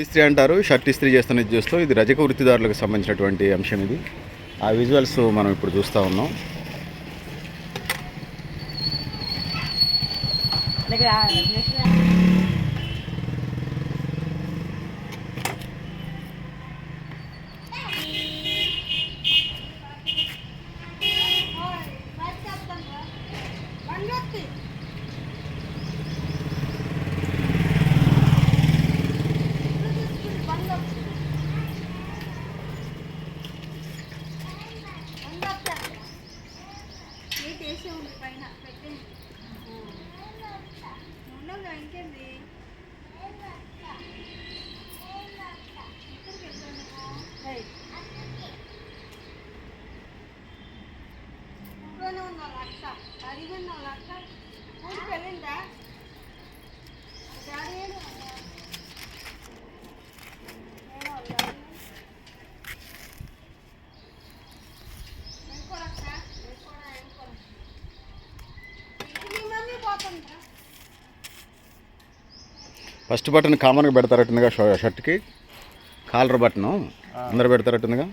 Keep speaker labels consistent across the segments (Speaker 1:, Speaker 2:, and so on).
Speaker 1: ఇస్త్రీ అంటారు షర్ట్ ఇస్త్రీ చేస్తున్నది చూస్తూ ఇది రజక వృత్తిదారులకు సంబంధించినటువంటి అంశం ఇది. ఆ విజువల్స్ మనం ఇప్పుడు చూస్తూ ఉన్నాం.
Speaker 2: ఇంకేంది ఇంట్లోనే ఉన్నా లక్ష అడిగిన లక్ష ఊరికి వెళ్ళిందా డాడీ ఏడు? ఏడో డాడీ. ఇంకో లక్ష? ఇంకోడా, ఇంకో లక్ష. ఇంక మీ మమ్మీ పోతుందా
Speaker 1: ఫస్ట్ బటన్ కామన్గా పెడతారట్టుందిగా షర్ట్కి. కాలర్ బటన్ అందరు పెడతారట్టుందిగా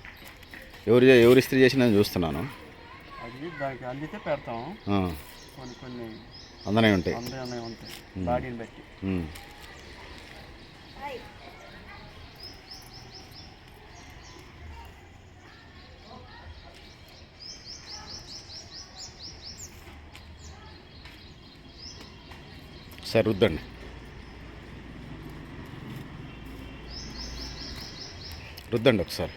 Speaker 1: ఎవరు ఎవరు ఇస్త్రీ చేసి నేను చూస్తున్నాను.
Speaker 3: అది దానికి అందితే పెడతాం. కొన్ని కొన్ని
Speaker 1: అందనే ఉంటాయి.
Speaker 3: అందరూ ఉంటాయి. బాడీని బట్టి.
Speaker 1: సరే రుద్దండి. రుద్దండి ఒకసారి.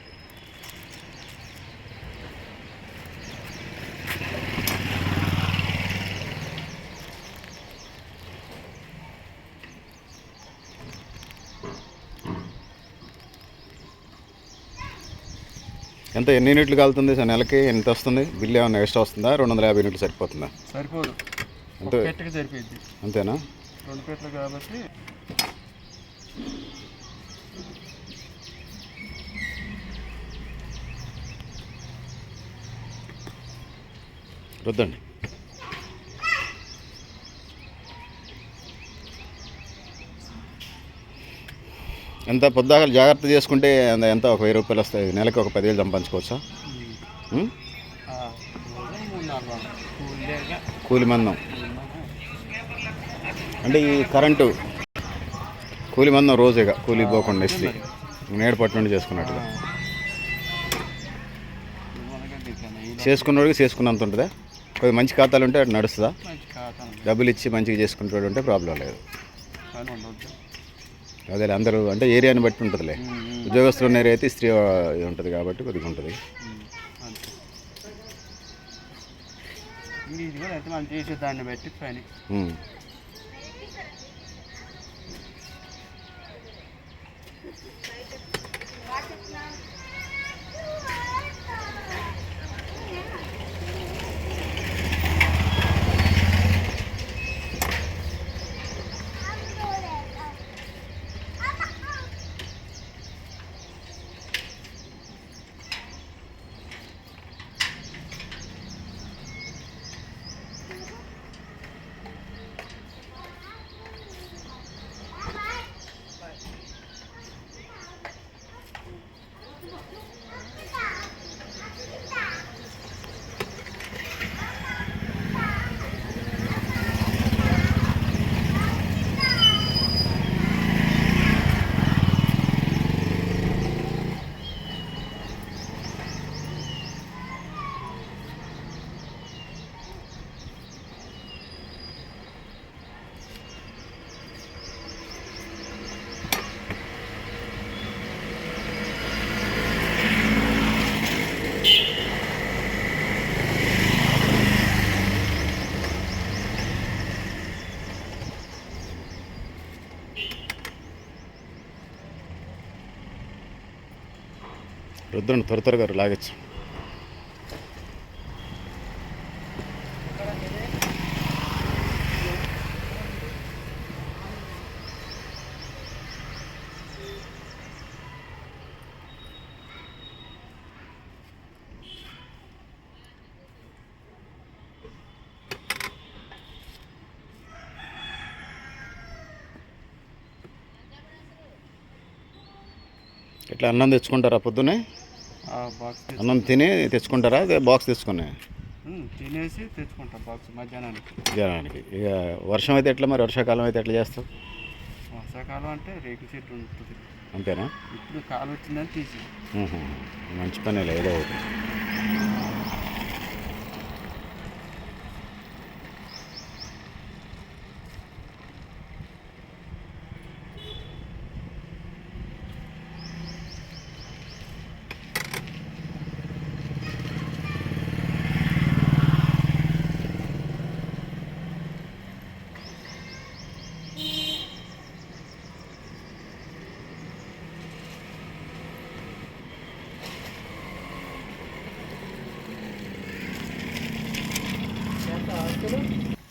Speaker 1: ఎంత ఎన్ని యూనిట్లు కాలుతుంది సార్ నెలకి? ఎంత వస్తుంది? బిల్ ఏమైనా ఎక్స్ట్రా వస్తుందా? రెండు వందల యాభై యూనిట్లు సరిపోతుందా?
Speaker 3: సరిపోదు.
Speaker 1: అంతే.
Speaker 3: పెట్టెకి
Speaker 1: అంతేనా?
Speaker 3: రెండు పెట్టలు కాబట్టి
Speaker 1: రుద్దండి. ఎంత పొద్దాక జాగ్రత్త చేసుకుంటే ఎంత ఎంత ఒక వెయ్యి రూపాయలు వస్తాయి? నెలకి ఒక పదివేలు సంపాదించుకోవచ్చా?
Speaker 3: రోజు. కూలి
Speaker 1: మందం. అంటే ఈ కరెంటు కూలి మందం రోజేగా కూలి పోకుండా ఇస్త్రీ. నేడు పట్టు నుండి చేసుకున్నట్టుగా. చేసుకున్నోడికి చేసుకున్నంత ఉంటుందా? కొద్దిగా మంచి ఖాతాలు ఉంటే అటు నడుస్తుందా. డబ్బులు ఇచ్చి మంచిగా చేసుకుంటాడు ఉంటే ప్రాబ్లం లేదు. అదే అందరూ అంటే ఏరియాని బట్టి ఉంటుందిలే. ఉద్యోగస్తులు ఉన్న ఏరియా అయితే స్త్రీ ఉంటుంది కాబట్టి కొద్దిగా ఉంటుంది.
Speaker 3: ఉమ్, అంతే. ఇంక ఇది కూడా అయితే మనం చేసే దాన్ని బట్టి పని.
Speaker 1: రుద్రను త్వర త్వరగా లాగచ్చు. ఇట్లా అన్నం తెచ్చుకుంటారా పొద్దునే అన్నం తిని తెచ్చుకుంటారా? బాక్స్ తెచ్చుకుని
Speaker 3: తినేసి తెచ్చుకుంటాం బాక్స్ మధ్యాహ్నానికి.
Speaker 1: జనానికి ఇక వర్షం అయితే ఎట్లా మరి? వర్షాకాలం అయితే ఎట్లా చేస్తావు?
Speaker 3: వర్షాకాలం అంటే రేకు చెట్టు ఉంటుంది.
Speaker 1: అంతేనా?
Speaker 3: ఇప్పుడు కాలు వచ్చిందని తీసి.
Speaker 1: మంచి పని ఏదో ఒకటి. চলো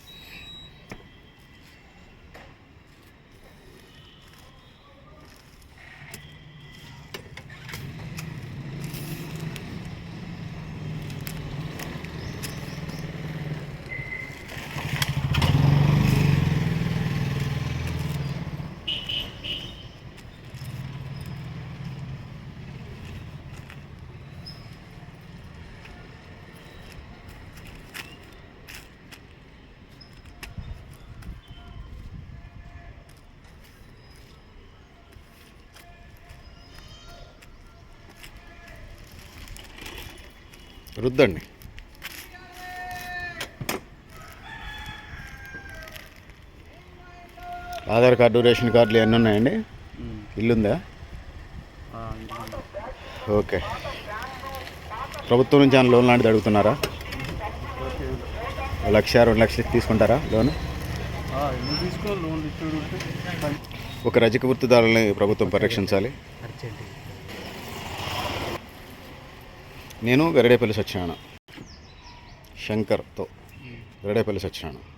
Speaker 1: రుద్దండి. ఆధార్ కార్డు రేషన్ కార్డులు ఎన్ని ఉన్నాయండి? ఇల్లుందా. ఓకే. ప్రభుత్వం నుంచి ఏమైనా లోన్ లాంటిది అడుగుతున్నారా? లక్ష రెండు లక్షలు తీసుకుంటారా లోన్? ఒక రజక వృత్తిదారులని ప్రభుత్వం పరిరక్షించాలి. నేను గరిడేపల్లి సత్యనారాయణ. శంకర్తో. గరిడేపల్లి సత్యనారాయణ.